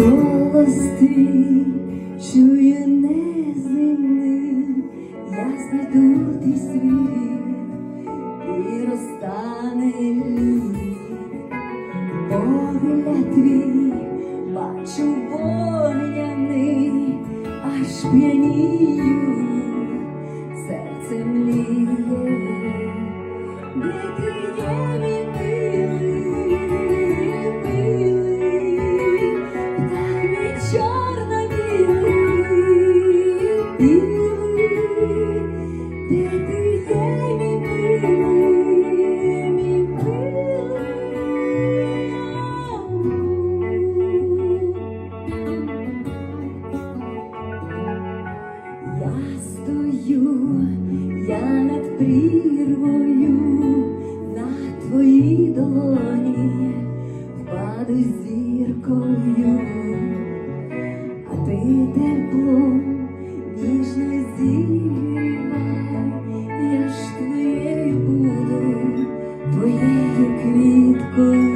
Голос чує неземний, я знайду ти світ і розтане лід. Погляд твій бачу вогняний, аж п'янію серцем ліє. Впаду зіркою, а ти теплом твоєю квіткою.